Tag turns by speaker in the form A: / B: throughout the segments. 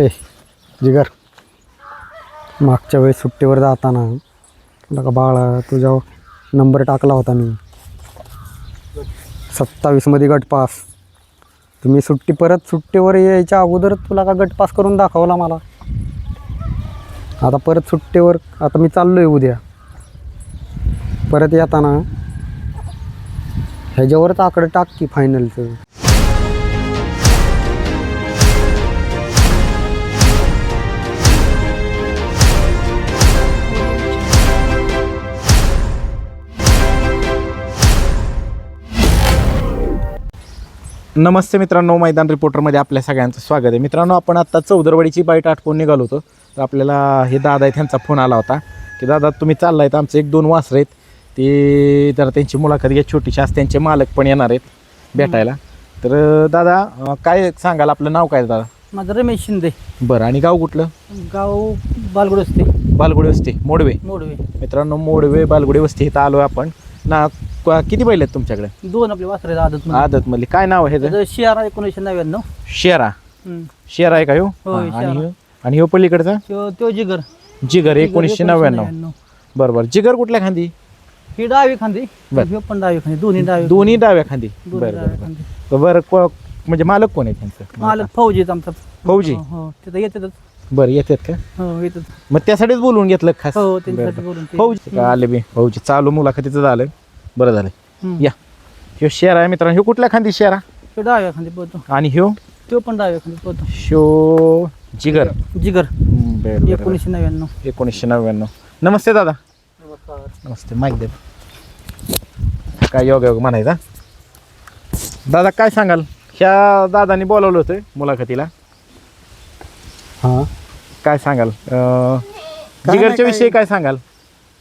A: ए जिगर. मागच्या वेळेस सुट्टीवर जाताना का बाळा तुझा नंबर टाकला होता मी. सत्तावीसमध्ये गटपास तुम्ही सुट्टी परत सुट्टीवर यायच्या अगोदर तुला का गटपास करून दाखवला मला? आता परत सुट्टीवर आता मी चाललो आहे उद्या. परत येताना ह्याच्यावरच आकडं टाक की फायनलचं
B: नमस्ते मित्रांनो मैदान रिपोर्टरमध्ये आपल्या सगळ्यांचं स्वागत आहे. मित्रांनो आपण आत्ता चौदरवाडीची बाईट आटपून निघालो होतो. तर आपल्याला हे दादा आहे त्यांचा फोन आला होता की दादा तुम्ही चाललाय तर आमचे एक दोन वासर आहेत. ते जरा त्यांची मुलाखत घ्या छोटीशी आज त्यांचे मालक पण येणार आहेत भेटायला. तर दादा काय सांगाल आपलं नाव काय दादा?
C: माझं रमेश शिंदे.
B: बरं आणि गाव कुठलं?
C: गाव बालगुड असते
B: बालगुडी वस्ती मोडवे.
C: मोडवे.
B: मित्रांनो मोडवे बालगुडी वस्ती इथं आलो आपण. ना क- किती बैल आहेत तुमच्याकडे?
C: दोन आपले वासरे आदत
B: आदतमधली काय नाव आहे ह्याचं
C: शियारा एकोणीसशे नव्याण्णव.
B: शेरा.
C: हम्म.
B: शेरा आहे का ह्यो? हा, आणि
C: शेरा.
B: ह्यो? आणि ह्यो पलीकडचा?
C: त्यो त्यो जिगर.
B: जिगर एकोणीसशे नव्याण्णव. बरं बरं जिगर कुठल्या खांदी?
C: ही डावी खांदी.
B: बर.
C: ह्यो पण डावी खांदी. दोन्ही डावी
B: दोन्ही डाव्या खांदी.
C: दोन्ही
B: बरं
C: डाव्या
B: बरं
C: खांदी.
B: बरं. बरं को- म्हणजे मालक कोण आहे त्यांचं
C: मालक फौजी आहेत आमचा.
B: फौजी?
C: हो, हो. तिथं येतातच.
B: बरं येतात का?
C: हो येतात.
B: मग त्यासाठीच बोलवून घेतलं खास?
C: हो
B: बरं,
C: त्यांच्यासाठी
B: बरं.
C: बोलून ते-
B: फौजी का आले बी? फौजी चालू मुलाखतीचं झालं बरं झालं
C: हम्म.
B: या. ह्यो शेरा आहे मित्रांनो. ह्यो कुठल्या खांदी शेरा?
C: डाव्या खांदी पोहतो
B: आणि ह्यो?
C: त्यो पण डाव्या खांदी पोहतो
B: शो जिगर.
C: जिगर.
B: हम्म, बरं, बरं, बरं.
C: एकोणीसशे नव्याण्णव.
B: एकोणीसशे नव्याण्णव. नमस्ते दादा. नमस्ते माईक दे. काय योग योग म्हणायचा? दादा काय सांगाल? ह्या दादानी बोलावलं होतं मुलाखतीला.
A: हां.
B: काय सांगाल? अं,
A: काय
B: जिगरच्या
A: नाही,
B: विषयी
A: काय-
B: सांगाल?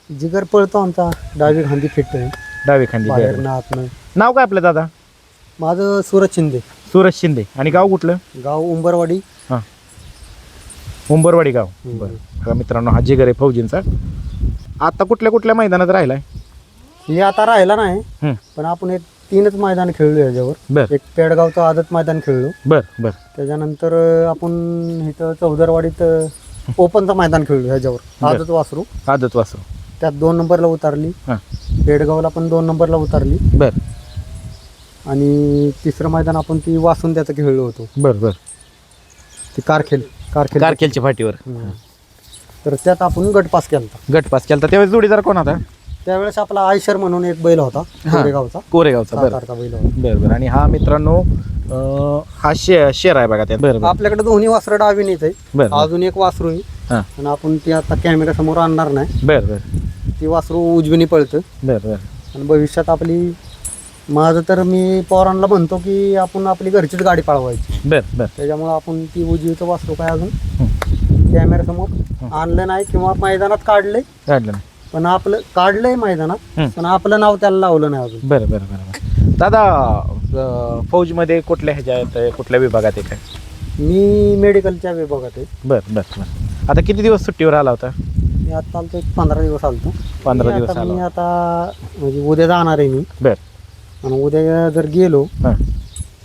A: जिगर पळतो आमचा. डावी खांदी फिट आहे
B: डावी खांदी बरं.
A: आतनं.
B: नाव काय आपलं दादा?
A: माझं सूरज शिंदे.
B: सुरज शिंदे. आणि गाव कुठलं?
A: गाव उंबरवाडी.
B: हां. उंबरवाडी गाव. बरं. बघा मित्रांनो हा जिगर आहे फौजींचा. आता कुठल्या कुठल्या मैदानात राहिलाय?
A: हे आता राहिला नाही. पण आपण एक तीनच मैदान खेळलो याच्यावर.
B: बर.
A: एक पेडगावचं आदत मैदान खेळलो.
B: बर बर.
A: त्याच्यानंतर अं, आपण इथं चौदरवाडीत अं, ओपनचं मैदान खेळलो ह्याच्यावर. आदत वासरू.
B: आदत वासू
A: त्यात दोन नंबरला उतारली.
B: हां.
A: पेडगावला पण दोन नंबरला उतारली.
B: बर.
A: आणि तिसरं मैदान आपण ती वासून त्याचं खेळलो होतो.
B: बर बर.
A: ती कारखेल कारखेल.
B: कारकेलच्या फाटीवर.
A: हम्म. तर त्यात आपण गट पास केला होता
B: गट पास केला त्यावेळेस जोडीदार कोण होता?
A: त्यावेळेस आपला आयशर म्हणून एक बैल होता कोरेगावचा.
B: कोरेगावचा बरं.
A: सातारचा बैल होता.
B: बरं बरं. आणि हा मित्रांनो अं, हा शे शेर आहे बघा त्यात. बरं बरं.
A: आपल्याकडे दोन्ही वासरं डावीनेच आहे
B: बरं
A: अजून एक वासरू आहे.
B: हां.
A: आणि आपण ती आता कॅमेरा समोर आणणार नाही.
B: बरं बरं.
A: ती वासरू उजवीने पळतं.
B: बरं बरं.
A: आणि भविष्यात आपली माझं तर मी पोरांना म्हणतो की आपण आपली घरचीच गाडी पळवायची.
B: बरं बरं.
A: त्याच्यामुळे आपण ती उजवीचं वासरू काय अजून?
B: हं.
A: कॅमेरा समोर आणलं नाही किंवा मैदानात काढलंय.
B: काढलं ना
A: पण आपलं काढलंय मैदानात. पण आपलं नाव त्याला लावलं नाही अजून.
B: बरं बरं बरं बरं. दादा अं, फौजमध्ये कुठल्या ह्याच्यात आहे, कुठल्या विभागात आहे काय?
A: मी मेडिकलच्या विभागात आहे.
B: बरं बरं बरं. आता किती दिवस सुट्टीवर आला होता?
A: मी आता आलतो एक पंधरा दिवस आलतो.
B: पंधरा
A: मी
B: दिवस
A: आता-
B: आला.
A: मी आता म्हणजे उद्या जाणार आहे मी.
B: बरं.
A: आणि उद्या जर गेलो
B: हां.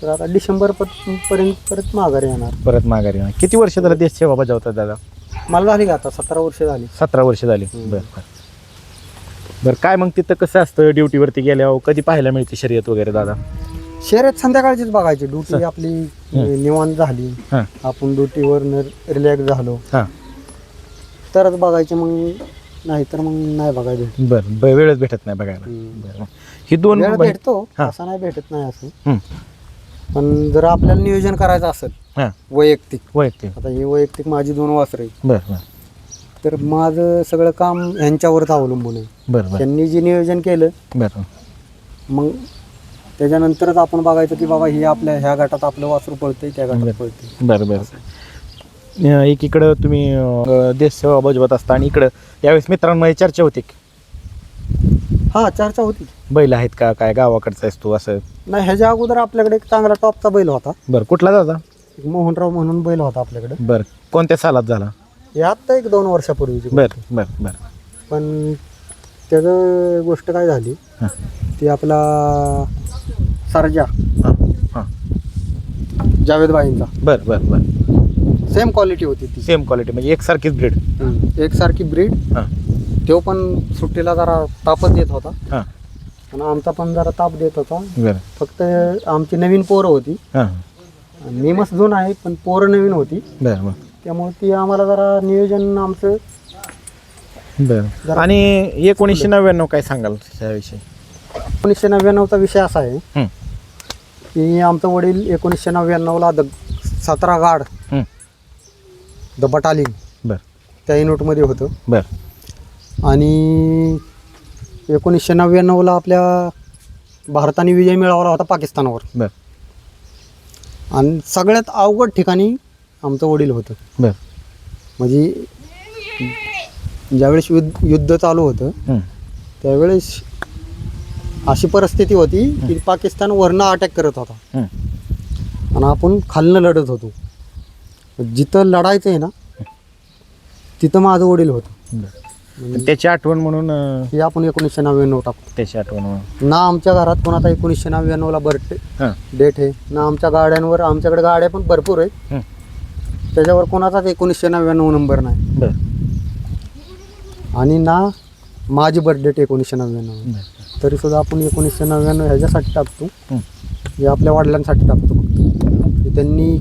A: तर आता डिसेंबर पर्यंत परत माघारी येणार.
B: परत माघारी येणार. किती वर्ष झालं देश सेवा बजावतात दादा?
A: मला झाली का आता सतरा वर्ष झाली.
B: सतरा वर्ष झाली. बरं बरं. बरं काय मग तिथं कसं असतं ड्युटीवरती गेल्यावर? कधी पाहायला मिळते शर्यत वगैरे दादा?
A: शर्यत संध्याकाळचीच बघायची ड्युटी आपली निवांत झाली.
B: हां.
A: आपण ड्युटीवर रिलॅक्स झालो.
B: हां.
A: तरच बघायचे मग नाही तर मग नाही बघायचं.
B: बरं ब- वेळच भेटत नाही बघायला.
A: हम्म.
B: बरं. ही दोन
A: वेळ भेटतो
B: हां.
A: असं नाही भेटत नाही असं. पण जर आपल्याला नियोजन करायचं असेल
B: हां.
A: वैयक्तिक.
B: वैयक्तिक.
A: आता ही वैयक्तिक माझी दोन वासरे
B: बरं बरं.
A: तर माझं सगळं काम यांच्यावरच अवलंबून आहे.
B: बरं बरं.
A: त्यांनी जे नियोजन केलं
B: बरं.
A: मग त्याच्यानंतरच आपण बघायचं की बाबा हे आपल्या ह्या गटात आपलं वासरू पळतंय त्या. गटात पळतंय.
B: बरं बरं. एकीकडं तुम्ही अं, देश सेवा बजावत असता आणि इकडं त्यावेळेस मित्रांमध्ये चर्चा होती की?
A: हा चर्चा होती.
B: बैल आहेत का? काय गावाकडचा आहेस तू असं?
A: नाही ह्याच्या अगोदर आपल्याकडे एक चांगला टॉपचा बैल होता.
B: बरं कुठला दादा?
A: एक मोहनराव म्हणून बैल होता आपल्याकडे.
B: बरं. कोणत्या सालात झाला?
A: हे आत्ता एक दोन वर्षापूर्वीची गोष्ट.
B: बरं बरं बरं.
A: पण त्याचं गोष्ट काय झाली?
B: हां.
A: ती आपला सरजा.
B: हां हां.
A: जावेद बाईंचा
B: बरं बरं बरं.
A: सेम क्वालिटी होती ती.
B: सेम क्वालिटी म्हणजे एकसारखीच ब्रेड
A: हम्म. एकसारखी ब्रीड
B: हां.
A: तो पण सुट्टीला जरा तापच देत होता.
B: हां.
A: आणि आमचा पण जरा ताप देत होता.
B: बरं.
A: फक्त आमची नवीन पोरं होती.
B: हां.
A: मी मस्त जुन आहे पण पोरं नवीन होती.
B: बरं बरं.
A: त्यामुळे ती आम्हाला जरा नियोजन आमचं
B: बरं. आणि एकोणीसशे नव्याण्णव काय सांगाल त्याविषयी?
A: एकोणीसशे नव्याण्णवचा विषय असा आहे
B: हं,
A: की आमचं वडील एकोणीसशे नव्याण्णवला द सतरा गाड
B: हं.
A: द बटालिंग
B: बरं.
A: त्या युनिटमध्ये होतं.
B: बरं.
A: आणि एकोणीसशे नव्याण्णवला आपल्या भारताने विजय मिळवला होता पाकिस्तानवर.
B: बरं.
A: आणि सगळ्यात अवघड ठिकाणी आमचं वडील होतं.
B: बरं.
A: म्हणजे ज्यावेळेस युद्ध युद्ध चालू होतं त्यावेळेस अशी परिस्थिती होती की पाकिस्तान वरनं अटॅक करत होता. आणि आपण खालनं लढत होतो. जिथं लढायचं आहे ना तिथं माझं वडील होतं.
B: तर त्याची आठवण म्हणून
A: हे आपण एकोणीसशे नव्याण्णव टाकतो
B: त्याची आठवण म्हणून.
A: ना आमच्या घरात पण आता एकोणीसशे नव्याण्णवला बर्थडे डेट आहे. ना आमच्या गाड्यांवर आमच्याकडे गाड्या पण भरपूर आहेत. त्याच्यावर कोणाचाच एकोणीसशे नव्याण्णव नंबर नाही.
B: बरं.
A: आणि ना माझी बर्थ डेट एकोणीसशे नव्याण्णव. तरी सुद्धा आपण एकोणीसशे नव्याण्णव ह्याच्यासाठी टाकतो.
B: हं,
A: आपल्या वडिलांसाठी टाकतो फक्त. की त्यांनी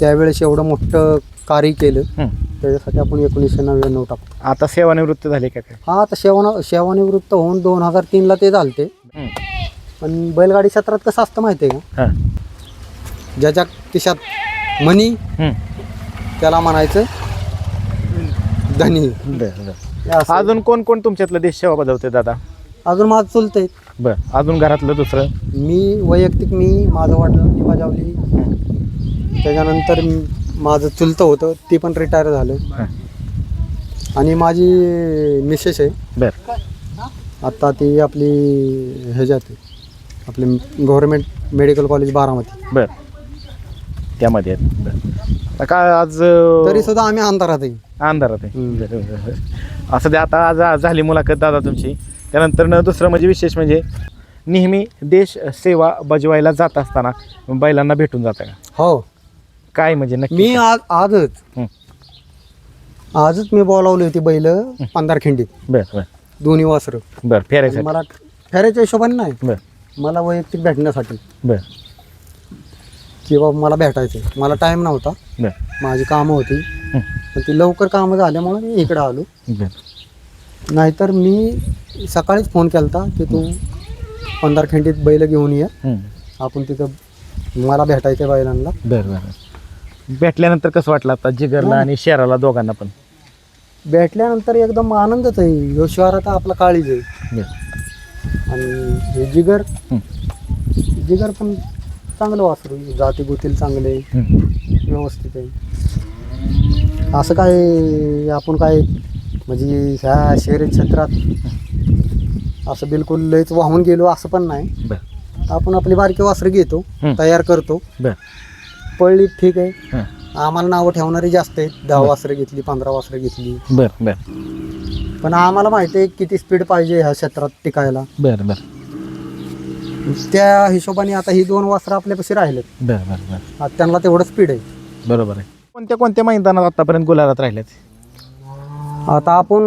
A: त्यावेळेस एवढं मोठं कार्य केलं.
B: हं.
A: त्याच्यासाठी आपण एकोणीसशे नव्याण्णव टाकतो.
B: आता सेवानिवृत्त झाले का काय?
A: हा आता सेवाना सेवानिवृत्त होऊन दोन हजार तीनला ते झालते.
B: हं,
A: पण बैलगाडी क्षेत्रात कसं असतं माहिती आहे का?
B: हां.
A: ज्याच्या खिशात मनी. त्याला म्हणायचं धनी. असं.
B: अजून कोण कोण तुमच्यातलं देश सेवा बजावते दादा?
A: अजून माझं चुलतंय.
B: बरं. अजून घरातलं दुसरं?
A: मी वैयक्तिक मी माझं वडिलांनी बजावली. त्याच्यानंतर म- माझं चुलतं होतं ती पण रिटायर झालं.
B: हां
A: आणि माझी मिसेस आहे.
B: बरं.
A: आत्ता ती आपली ह्याच्यात आहे. आपली गव्हर्मेंट मेडिकल कॉलेज बारामती.
B: बरं. त्यामध्ये आहेत. बरं काय आज अं,
A: तरी सुद्धा आम्ही अंधारात आहे.
B: अंधारात आहे.
A: हम्म.
B: बरं, बरं, बरं. असं ते आता आज आज झाली मुलाखत दादा तुमची. त्यानंतर न दुसरं म्हणजे विशेष म्हणजे नेहमी देश सेवा बजवायला जात असताना बैलांना भेटून जाता का?
A: हो.
B: काय म्हणजे नक्की
A: मी आज आजच.
B: हं.
A: आजच मी बोलावली होती बैल पंधारखिंडीत
B: बरं बरं.
A: दोन्ही वासरं
B: बरं फेरायचं
A: मला फेरायच्या हिशोबाने नाही.
B: बरं.
A: मला वैयक्तिक भेटण्यासाठी.
B: बरं.
A: की बाबा मला भेटायचं मला टाईम नव्हता.
B: बरं.
A: माझी कामं होती.
B: हं.
A: पण ती लवकर कामं झाल्यामुळे मी इकडं आलो.
B: बरं.
A: नाहीतर मी सकाळीच फोन केला की तू पंधारखिंडीत बैल घेऊन ये.
B: हं.
A: आपण तिथं मला भेटायचं बैलांना.
B: बरं बरं भेटल्यानंतर कसं वाटलं आता जिगरला आणि शेराला दोघांना पण?
A: भेटल्यानंतर एकदम आनंदच आहे. ह्यो शहर आता आपला काळीज आहे.
B: बरं.
A: आणि हे जिगर.
B: हं.
A: जिगर पण चांगलं वासरू जाती गोतील चांगले
B: हं.
A: व्यवस्थित आहे. असं काय आपण काय म्हणजे ह्या शहरी क्षेत्रात असं बिलकुल लयच वाहून गेलो असं पण नाही.
B: बरं.
A: आपण आपली बारकी वासरं घेतो
B: हं.
A: तयार करतो.
B: बरं.
A: पळली ठीक आहे.
B: हां.
A: आम्हाला नावं ठेवणारी जास्त आहेत. दहा वासरं घेतली पंधरा वासरं घेतली.
B: बरं बरं.
A: पण आम्हाला माहिती आहे किती स्पीड पाहिजे ह्या क्षेत्रात टिकायला.
B: बरं बरं.
A: त्या हिशोबाने आता ही दोन वासरं आपल्यापाशी राहिलेत.
B: बरं बरं बरं.
A: आता त्यांना तेवढं स्पीड आहे.
B: बरोबर आहे. कोणत्या कोणत्या मैदानात आतापर्यंत गुलालात राहिल्यात
A: आता आपण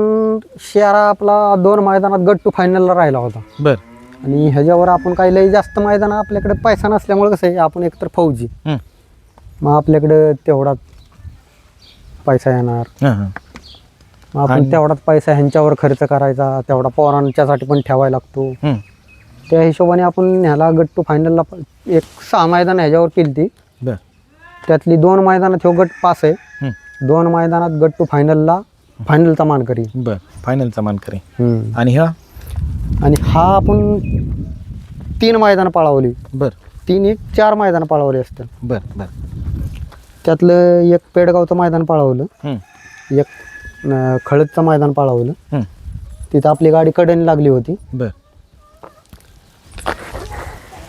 A: शेरा आपला दोन मैदानात गट टू फायनलला राहिला होता.
B: बरं.
A: आणि ह्याच्यावर आपण काही लई जास्त मैदान आपल्याकडे पैसा नसल्यामुळे कसं आहे आपण एकतर फौजी.
B: हं.
A: मग आपल्याकडे तेवढाच पैसा येणार.
B: हां हां.
A: मग आपण तेवढाच पैसा ह्यांच्यावर खर्च करायचा तेवढा पोरांच्यासाठी पण ठेवायला लागतो.
B: हं.
A: त्या हिशोबाने आपण ह्याला गट टू फायनलला एक सहा मैदान ह्याच्यावर केली ती
B: बरं.
A: त्यातली दोन मैदानात ह्यो गट पास आहे. दोन मैदानात गट टू फायनलला फायनलचा मानकरी
B: बरं. फायनलचा मानकरी
A: हम्म.
B: आणि हा?
A: आणि हा आपण तीन मैदानं पळावली.
B: बरं.
A: तीन एक चार मैदानं पळवली असतं.
B: बरं बरं.
A: त्यातलं एक पेडगावचं मैदान पळवलं. एक अं, खळदचं मैदान पळवलं. तिथं आपली गाडी कडेने लागली होती.
B: बरं.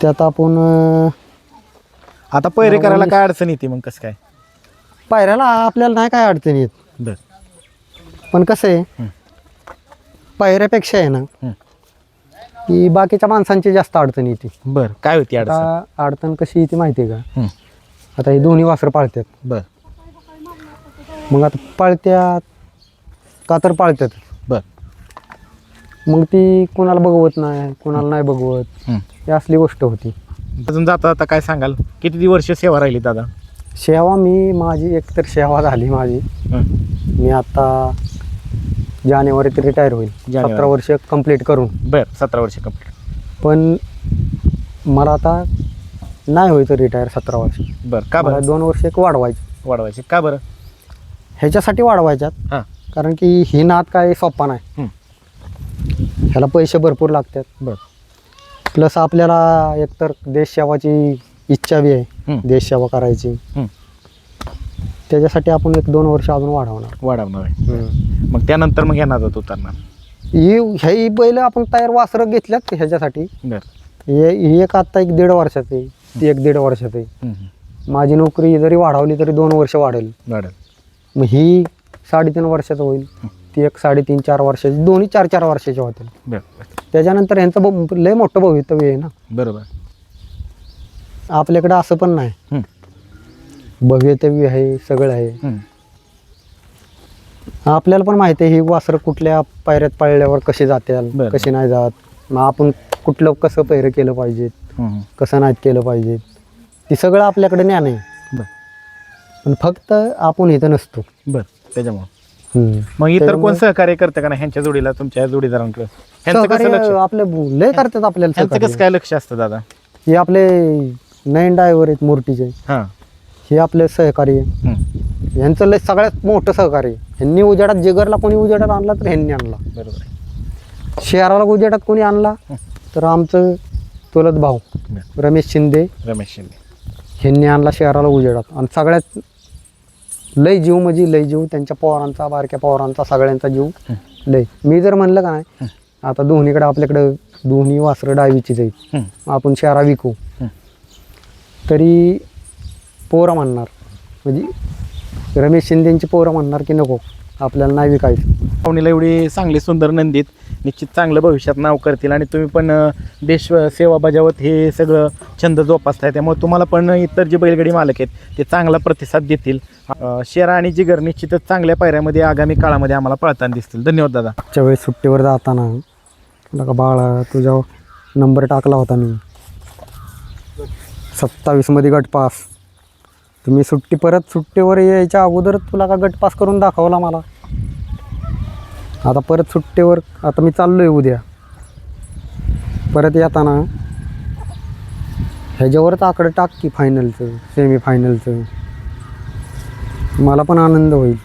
A: त्यात आपण अं,
B: आता पैरे करायला काय अडचण येते मग कसं काय?
A: पायऱ्याला आपल्याला नाही काय अडचण येत.
B: बरं.
A: पण कसं आहे. पायऱ्यापेक्षा आहे ना. की बाकीच्या माणसांची जास्त अडचण येते.
B: बरं काय होती अडचण?
A: आता अडचण कशी येते माहिती आहे का?
B: हं.
A: आता हे दोन्ही वासरं पाळतात
B: बरं.
A: मग आता पाळत्यात का तर पाळत्यात
B: बर.
A: मग ती कोणाला बघवत नाही कोणाला नाही बघवत.
B: हं.
A: ही असली गोष्ट होती.
B: अजून जाता आता काय सांगाल? किती वर्ष सेवा राहिली दादा?
A: सेवा मी माझी एकतर सेवा झाली माझी. मी आता जानेवारीत रिटायर होईल.
B: जानेवारी.
A: सतरा वर्ष कंप्लीट करून.
B: बर सतरा वर्ष कंप्लीट
A: पण मला आता नाही व्हायचं रिटायर सतरा वर्ष.
B: बर का
A: मला
B: बरं
A: दोन वर्ष एक वाढवायचं.
B: वाढवायचे. का बरं?
A: ह्याच्यासाठी वाढवायच्यात.
B: हां.
A: कारण की ही नात काय सोपा नाही.
B: हं.
A: ह्याला पैसे भरपूर लागतात.
B: बर.
A: प्लस आपल्याला एकतर देशसेवाची इच्छा बी आहे. देशसेवा करायची. त्याच्यासाठी आपण एक दोन वर्ष अजून वाढवणार.
B: वाढवणार आहे. मग त्यानंतर मग येणार जात उतरणार
A: ही ही बैल आपण तयार वासरं घेतल्यात ह्याच्यासाठी.
B: बर.
A: हे ही एक आत्ता एक दीड वर्षात आहे. ती एक दीड वर्षात आहे. माझी नोकरी जरी वाढवली तरी दोन वर्ष वाढेल.
B: वाढेल.
A: मग ही साडेतीन वर्षात होईल. ती एक साडेतीन चार वर्षाची दोन्ही चार चार वर्षाची होतील.
B: बर.
A: त्याच्यानंतर यांचं ब- लय मोठं भवितव्य आहे ना.
B: बरोबर.
A: आपल्याकडं असं पण नाही.
B: हं.
A: भवितव्य आहे सगळं आहे.
B: हं.
A: आपल्याला पण माहिती आहे ही वासरं कुठल्या पायऱ्यात पाळल्यावर कशी जात्याल
B: बरं.
A: कशी नाही जात. मग आपण कुठलं कसं पैरं केलं पाहिजे. कसं नाही केलं पाहिजे ती सगळं आपल्याकडे ज्ञान आहे.
B: बर.
A: पण फक्त आपण इथं नसतो.
B: बर. त्याच्यामुळे.
A: हम्म.
B: मग इतर कोण सहकार्य करतं का ह्यांच्या जोडीला तुमच्या जोडीदारांकडे? ह्यांचं कसं
A: सहकार्य
B: लक्ष?
A: आपले लय करतात आपल्याला
B: ह्यांचं कसं. काय लक्ष असतं दादा?
A: हे आपले नयन डायव्हर आहेत मूर्तीचे.
B: हां.
A: हे आपले सहकारी आहे
B: हं.
A: यांचं लय सगळ्यात मोठं सहकार्य. आहे. ह्यांनी उजेडात जिगरला कोणी उजेडात आणला तर ह्यांनी आणला.
B: बरोबर. आहे.
A: शहराला उजेडात कोणी आणला तर आमचं चुलत भाऊ. रमेश शिंदे
B: रमेश शिंदे.
A: ह्यांनी आणला शहराला उजेडात. आणि सगळ्यात लय जीव म्हणजे लय जीव त्यांच्या पवारांचा बारक्या पवारांचा सगळ्यांचा जीव. लय. मी जर म्हणलं का नाही आता दोन्हीकडे आपल्याकडं दोन्ही वासरं डावीची जाईल. आपण शहरा विकू. तरी पोरं म्हणणार. म्हणजे रमेश शिंदेची पोरं म्हणणार की नको आपल्याला नाही विकायचं.
B: पाहुणीला एवढी चांगली सुंदर नंदीत निश्चित चांगलं भविष्यात नाव करतील आणि तुम्ही पण देश सेवा बजावत हे सगळं छंद जोपासताय. त्यामुळे तुम्हाला पण इतर जे बैलगाडी मालक आहेत ते चांगला प्रतिसाद देतील. शेर शेरा आणि जिगर निश्चितच चांगल्या पायऱ्यामध्ये आगामी काळामध्ये आम्हाला पळताना दिसतील. धन्यवाद दादा.
A: मागच्या वेळेस सुट्टीवर जाताना म्हटलं का बाळा तुझ्या नंबर टाकला होता मी. सत्तावीसमध्ये गट पास तुम्ही सुट्टी परत सुट्टीवर यायच्या अगोदर तुला का गट पास करून दाखवला मला? आता परत सुट्टीवर आता मी चाललो आहे उद्या. परत येताना ह्याच्यावरच आकडं टाक की फायनलचं सेमी फायनलचं मला पण आनंद होईल.